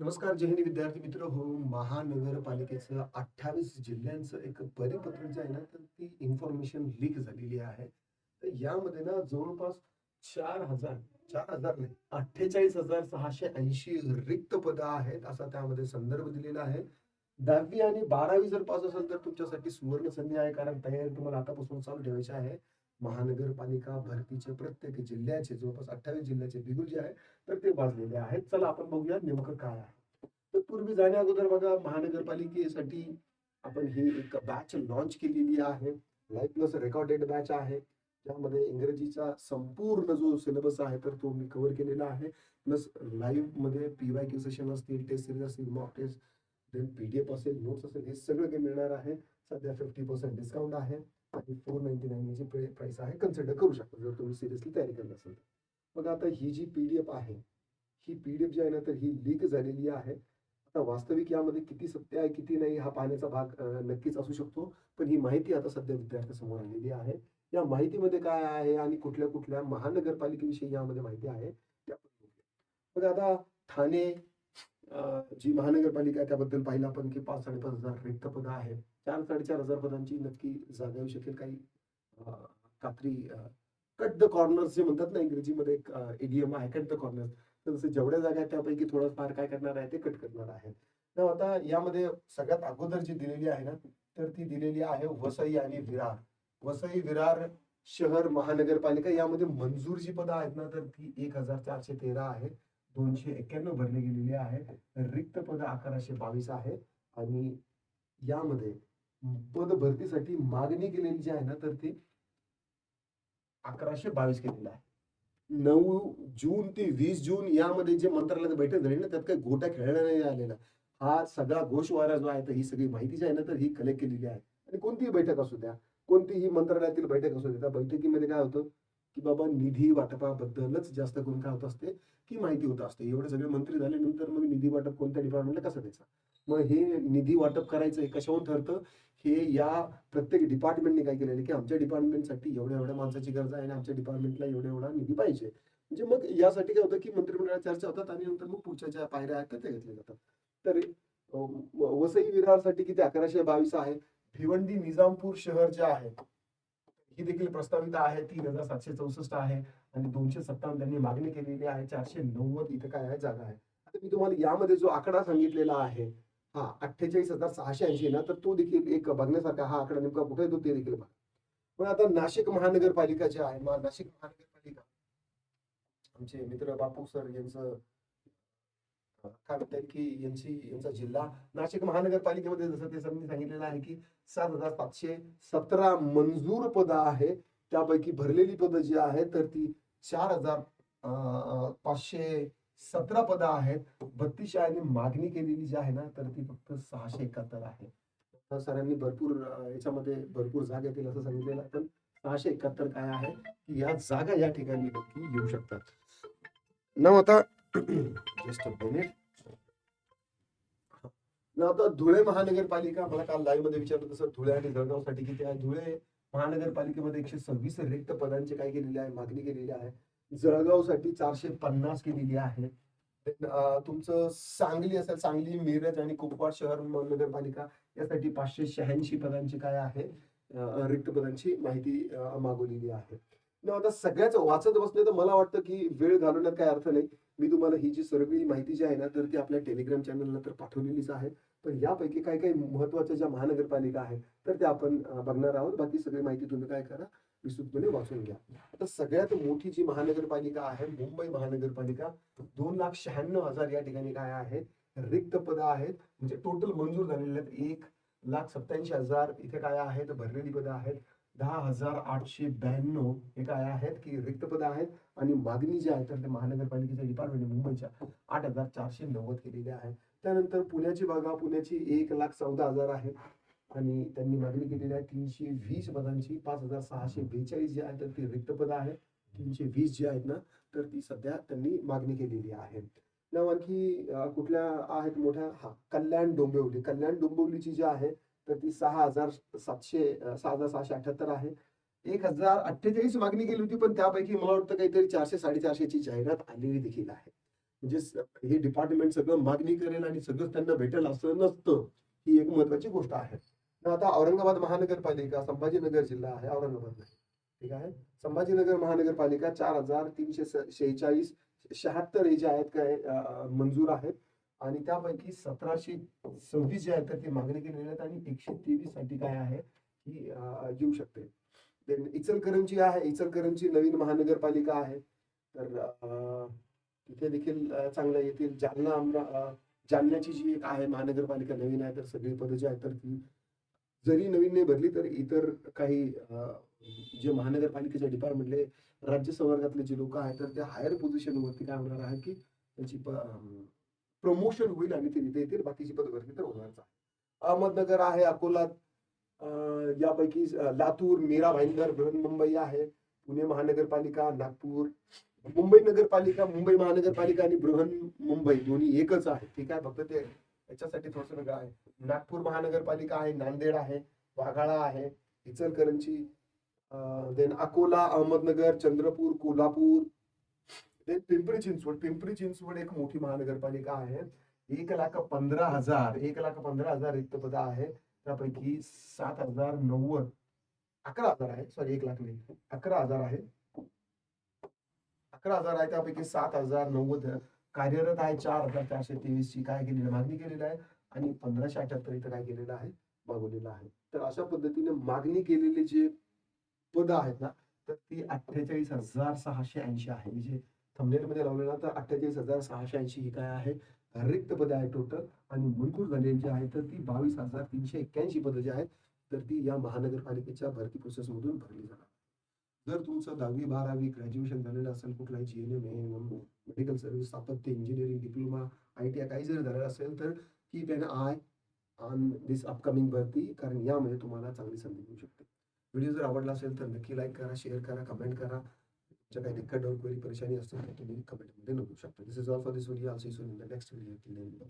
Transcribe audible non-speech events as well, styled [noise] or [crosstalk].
नमस्कार जय हिंद विद्यार्थी मित्र. हो महानगरपालिकेचं अठ्ठावीस जिल्ह्यांचं एक परिपत्रक जे आहे ना तर ती इन्फॉर्मेशन लीक झालेली आहे. तर यामध्ये ना जवळपास चार हजार चार हजार नाही अठ्ठेचाळीस हजार सहाशे ऐंशी रिक्त पदं आहेत असा त्यामध्ये संदर्भ दिलेला आहे. दहावी आणि बारावी जर पास असेल तर तुमच्यासाठी सुवर्ण संधी आहे कारण तयारी तुम्हाला आतापासून चालू ठेवायची आहे. महानगरपालिका भरतीचे प्रत्येक जिल्ह्याचे जवळपास अठ्ठावीस जिल्ह्याचे बिगुल जे आहे तर ते वाजलेले आहेत. चला आपण बघूया नेमकं काय आहे. तर पूर्वी जाण्या अगोदर बघा महानगरपालिकेसाठी आपण ही एक बॅच लॉन्च केलेली आहे. लाईफ प्लस रेकॉर्डेड बॅच आहे. त्यामध्ये इंग्रजीचा संपूर्ण जो सिलेबस आहे तर तो मी कव्हर केलेला आहे. प्लस लाईव्हमध्ये पीवाय क्यू सेशन असतील टेस्ट सिरीज असतील मॉक टेस्ट देन पीडीएफ असेल नोट्स असेल हे सगळं काही मिळणार आहे. सध्या फिफ्टी पर्सेंट डिस्काउंट आहे. आणि फोर नाईन्टी नाईन याची आहे कन्सिडर करू शकता जर तुम्ही सिरियसली तयारी करत असेल मग आता ही जी पीडीएफ आहे ही पीडीएफ जी आहे ना तर ही लीक झालेली आहे. आता वास्तविक यामध्ये किती सत्य आहे किती नाही हा पाहण्याचा भाग नक्कीच असू शकतो. पण ही माहिती आता सध्या विद्यार्थ्यासमोर आलेली आहे. या माहितीमध्ये काय आहे आणि कुठल्या कुठल्या महानगरपालिकेविषयी यामध्ये माहिती आहे त्या मग आता ठाणे जी महानगरपालिका आहे त्याबद्दल पाहिलं आपण की पाच साडेपाच हजार रिक्त पदं आहेत. चार साडेचार हजार पदांची नक्की जागा येऊ शकेल. काही कात्री कट द कॉर्नर्स जे म्हणतात ना इंग्रजीमध्ये एक एडीएम आहे कट द कॉर्नर्स तर जसं जेवढ्या जागा आहेत त्यापैकी थोडं फार काय करणार आहे ते कट करणार आहे तर आता यामध्ये सगळ्यात अगोदर जी दिलेली आहे ना तर ती दिलेली आहे वसई आणि विरार. वसई विरार शहर महानगरपालिका यामध्ये मंजूर जी पदं आहेत ना तर ती एक हजार चारशे तेरा आहे. दोनशे एक्क्याण्णव भरले गेलेली आहे. रिक्त पदं अकराशे बावीस आहे. आणि यामध्ये पद भरतीसाठी मागणी केलेली जी आहे ना तर ती अकराशे बावीस केलेलं आहे. नऊ जून ते वीस जून यामध्ये जे मंत्रालयात बैठक झाली ना त्यात काही गोट्या खेळला नाही आलेला. हा सगळा घोषवारा जो आहे तर ही सगळी माहिती जी आहे ना तर ही कलेक्ट केलेली आहे. आणि कोणतीही बैठक असू द्या कोणतीही मंत्रालयातील बैठक असू द्या त्या बैठकीमध्ये काय होतं की बाबा निधी वाटपाबद्दलच जास्त करून काय होत असते की माहिती होत असते. एवढे सगळे मंत्री झाल्यानंतर मग निधी वाटप कोणत्या डिपार्टमेंटला कसं द्यायचा? मग हे निधी वाटप करायचं हे कशावर ठरतं? हे या प्रत्येक डिपार्टमेंटने काय केलेलं की आमच्या डिपार्टमेंटसाठी एवढ्या एवढ्या माणसाची गरज आहे आणि आमच्या डिपार्टमेंटला एवढा एवढा निधी पाहिजे. म्हणजे मग यासाठी काय होतं की मंत्रिमंडळात चर्चा होतात आणि नंतर मग पुढच्या ज्या पायऱ्या आहेत त्या घेतल्या जातात. तर वसई विरारसाठी किती अकराशे बावीस आहे. भिवंडी निजामपूर शहर जे आहे ही देखील प्रस्तावित आहे. तीन हजार सातशे चौसष्ट आहे आणि दोनशे सत्तावन्न त्यांनी मागणी केलेली आहे. चारशे नव्वद इथे काय आहे? जागा आहे. आता मी तुम्हाला यामध्ये जो आकडा सांगितलेला आहे हा अठ्ठेचाळीस हजार सहाशे ऐंशी ना तर तो देखील एक बघण्यासारखा हा आकडा नेमका कुठे येतो ते देखील बघा. पण आता नाशिक महानगरपालिका जे आहे नाशिक महानगरपालिका आमचे मित्र बापू सर यांचं काय म्हणतात की यांची यांचा जिल्हा. नाशिक महानगरपालिकेमध्ये जसं ते सरांनी सांगितलेलं आहे की सात हजार पाचशे सतरा मंजूर पदं आहे. त्यापैकी भरलेली पदं जी आहेत तर ती चार हजार पाचशे सतरा पदं आहेत. बत्तीस आणि मागणी केलेली जी आहे ना तर ती फक्त सहाशे एकाहत्तर आहे. सरांनी भरपूर याच्यामध्ये भरपूर जागा येतील असं सांगितलेलं तर सहाशे एकाहत्तर काय आहे की या जागा या ठिकाणी नक्की येऊ शकतात. ना आता [clears throat] जस्ट मिनिट ना आता धुळे महानगरपालिका मला काल लाईव्हमध्ये विचारलं तसं धुळे आणि जळगावसाठी किती आहे? धुळे महानगरपालिकेमध्ये एकशे सव्वीस रिक्त पदांची काय केलेली आहे? मागणी केलेली आहे. जळगावसाठी चारशे पन्नास केलेली आहे. तुमचं सांगली असेल सांगली मिरज आणि कुपवाड शहर महानगरपालिका यासाठी पाचशे शहाऐंशी पदांची काय आहे? रिक्त पदांची माहिती मागवलेली आहे. आता सगळ्याच वाचत बसले तर मला वाटतं की वेळ घालवण्यात काय अर्थ नाही. मी तुम्हाला ही जी सगळी माहिती जी आहे ना तर ती आपल्या टेलिग्राम चॅनलला तर पाठवलेलीच आहे. पण यापैकी काही काही महत्त्वाच्या ज्या महानगरपालिका आहेत तर त्या आपण बघणार आहोत. बाकी सगळी माहिती तुम्ही काय करा विस्तृतपणे वाचून घ्या. आता सगळ्यात मोठी जी महानगरपालिका आहे मुंबई महानगरपालिका दोन लाख शहाण्णव हजार या ठिकाणी काय आहे रिक्त पद आहेत. म्हणजे टोटल मंजूर झालेले आहेत एक लाख सत्याऐंशी हजार. इथे काय आहेत भरलेली पदं आहेत. दहा हजार आठशे ब्याण्णव हे काय आहेत की रिक्त पदं आहेत. आणि मागणी जी आहे तर ते महानगरपालिकेच्या डिपार्टमेंट मुंबईच्या आठ हजार चारशे नव्वद केलेली आहे. त्यानंतर पुण्याची बघा पुण्याची एक लाख चौदा हजार आहे. आणि त्यांनी मागणी केलेली आहे तीनशे वीस पदांची पाच हजार सहाशे बेचाळीस जी आहे तर ती रिक्त पदं आहे तीनशे वीस जी आहेत ना तर ती सध्या त्यांनी मागणी केलेली आहे. ना आणखी कुठल्या आहेत मोठ्या? हा कल्याण डोंबिवली. कल्याण डोंबिवलीची जी आहे तर ती सहा हजार सातशे सहा हजार सहाशे अठ्याहत्तर आहे. एक हजार अठ्ठेचाळीस मागणी केली होती पण त्यापैकी मला वाटतं काहीतरी चारशे साडेचारशेची जाहिरात आलेली देखील आहे. म्हणजे हे डिपार्टमेंट सगळं मागणी करेल आणि सगळं त्यांना भेटेल असं नसतं ही एक महत्वाची गोष्ट आहे. आता औरंगाबाद महानगरपालिका संभाजीनगर जिल्हा आहे औरंगाबाद नाही. ठीक आहे? संभाजीनगर महानगरपालिका चार हजार तीनशे शेहेचाळीस शहात्तर हे जे आहेत काय मंजूर आहेत. आणि त्यापैकी सतराशे सव्वीस जे आहेत तर ती मागणी केलेली आहेत आणि एकशे तेवीससाठी काय आहे ही येऊ शकते. देन इचलकरंजी आहे. इचलकरंजी नवीन महानगरपालिका आहे. तर तिथे देखील चांगलं येतील. जालना आमरा जालन्याची जी एक आहे महानगरपालिका नवीन आहे तर सगळी पदं जी आहेत तर ती जरी नवीन नाही भरली तर इतर काही जे महानगरपालिकेच्या डिपार्टमेंटले राज्य संवर्गातले जे लोक आहेत तर त्या हायर पोझिशनवरती काय होणार आहे की त्यांची प्रमोशन होईल आणि ते तिथे येतील. बाकीची पद भरली तर होणारच आहे. अहमदनगर आहे अकोला यापैकी लातूर मीरा भाईंदर बृहन्मुंबई आहे. पुणे महानगरपालिका नागपूर. मुंबई नगरपालिका मुंबई महानगरपालिका आणि बृहन मुंबई दोन्ही एकच आहे. ठीक आहे? फक्त ते याच्यासाठी थोडस वेगळं आहे. नागपूर महानगरपालिका आहे नांदेड आहे वाघाळा आहे इचलकरंजी देन अकोला अहमदनगर चंद्रपूर कोल्हापूर. देन पिंपरी चिंचवड. पिंपरी चिंचवड एक मोठी महानगरपालिका आहे. एक लाख पंधरा हजार एक लाख पंधरा हजार रिक्त पद आहे. त्यापैकी सात हजार नव्वद. अकरा हजार आहे. सॉरी एक लाख नाही. अकरा हजार आहे. अकरा हजार आहे. त्यापैकी सात हजार नव्वद कार्यरत आहे. चार हजार चारशे तेवीस ची काय केलेली मागणी केलेली आहे. आणि पंधराशे अठ्याहत्तर इथं काय केलेलं आहे मागवलेलं आहे. तर अशा पद्धतीने मागणी केलेली जे पद आहेत ना तर ती अठ्ठेचाळीस हजार सहाशे ऐंशी आहे. म्हणजे थंबनेल मध्ये लावलेला तर अठ्ठेचाळीस हजार सहाशे ऐंशी ही काय आहे? रिक्त पदे आहे टोटल आणि मंजूर झालेली जी आहे तर ती बावीस हजार तीनशे एक्क्याऐंशी पदं जी आहेत तर ती या महानगरपालिकेच्या भरती प्रोसेस मधून भरली जाणार. जर तुमचं दहावी बारावी ग्रॅज्युएशन झालेलं असेल कुठलाही G N M medical service स्थापत्य engineering diploma I T I काही जरी झालेलं असेल तर keep an eye on this upcoming भरती कारण यामध्ये तुम्हाला चांगली संधी मिळू शकते. व्हिडिओ जर आवडला असेल तर नक्की लाईक करा शेअर करा कमेंट करा. काही दिक्कत डाऊट क्वेरी परेशानी असतील तर तुम्ही कमेंटमध्ये नोंदवू शकता. This is all for this video also in the next video